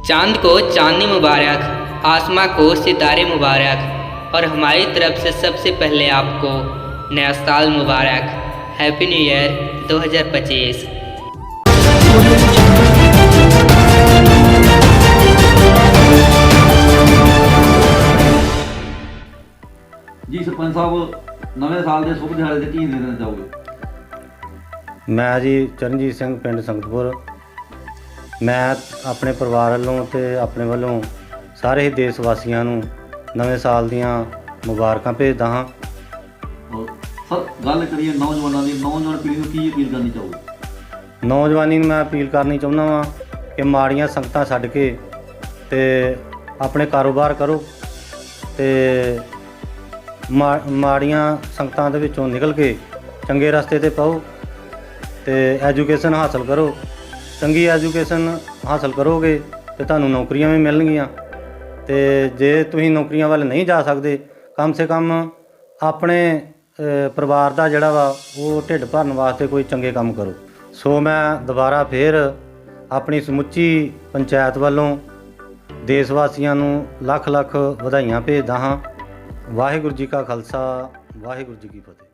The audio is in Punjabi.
चांद को चांदनी मुबारक आसमां को सितारे मुबारक और हमारी तरफ से सबसे पहले आपको नया साल मुबारक हैप्पी न्यू ईयर 2025 ਜੀ ਸਰਪੰਚ ਸਾਹਿਬ ਨਵੇਂ ਸਾਲ ਦੇ ਸ਼ੁਭ ਦਿਹਾੜੇ ਤੇ ਕੀ ਦੇਣਾ ਚਾਹੋਗੇ ਮੈਂ ਜੀ ਚਰਨਜੀਤ ਸਿੰਘ ਪਿੰਡ ਸੰਗਤਪੁਰ ਮੈਂ ਆਪਣੇ ਪਰਿਵਾਰ ਵੱਲੋਂ ਤੇ ਆਪਣੇ ਵੱਲੋਂ ਸਾਰੇ ਹੀ ਦੇਸ਼ ਵਾਸੀਆਂ ਨੂੰ ਨਵੇਂ ਸਾਲ ਦੀਆਂ ਮੁਬਾਰਕਾਂ ਭੇਜਦਾ ਹਾਂ। ਸਰ ਗੱਲ ਕਰੀਏ ਨੌਜਵਾਨਾਂ ਦੀ ਨੌਜਵਾਨ ਪੀੜ੍ਹੀ ਨੂੰ ਕੀ ਅਪੀਲ ਕਰਨੀ ਚਾਹੋਗੇ? ਨੌਜਵਾਨੀ ਨੂੰ ਮੈਂ ਅਪੀਲ ਕਰਨੀ ਚਾਹੁੰਦਾ ਵਾਂ ਕਿ ਮਾੜੀਆਂ ਸੰਗਤਾਂ ਛੱਡ ਕੇ ਤੇ ਆਪਣੇ ਕਾਰੋਬਾਰ ਕਰੋ ਤੇ ਮਾੜੀਆਂ ਸੰਗਤਾਂ ਦੇ ਵਿੱਚੋਂ ਨਿਕਲ ਕੇ ਚੰਗੇ ਰਸਤੇ ਤੇ ਪਾਓ ਤੇ ਐਜੂਕੇਸ਼ਨ ਹਾਸਲ ਕਰੋ। ਚੰਗੀ ਐਜੂਕੇਸ਼ਨ ਹਾਸਲ ਕਰੋਗੇ ਤੇ ਤੁਹਾਨੂੰ ਨੌਕਰੀਆਂ ਵੀ ਮਿਲਣਗੀਆਂ। ਤੇ ਜੇ ਤੁਸੀਂ ਨੌਕਰੀਆਂ ਵੱਲ ਨਹੀਂ ਜਾ ਸਕਦੇ, ਕਮ ਸੇ ਕਮ ਆਪਣੇ ਪਰਿਵਾਰ ਦਾ ਜਿਹੜਾ ਵਾ, ਉਹ ਢਿੱਡ ਭਰਨ ਵਾਸਤੇ ਕੋਈ ਚੰਗੇ ਕੰਮ ਕਰੋ। ਸੋ ਮੈਂ ਦੁਬਾਰਾ ਫੇਰ ਆਪਣੀ ਸਮੁੱਚੀ ਪੰਚਾਇਤ ਵੱਲੋਂ ਦੇਸ਼ ਵਾਸੀਆਂ ਨੂੰ ਲੱਖ ਲੱਖ ਵਧਾਈਆਂ ਭੇਜਦਾ ਹਾਂ। ਵਾਹਿਗੁਰੂ ਜੀ ਕਾ ਖਾਲਸਾ, ਵਾਹਿਗੁਰੂ ਜੀ ਕੀ ਫਤਿਹ।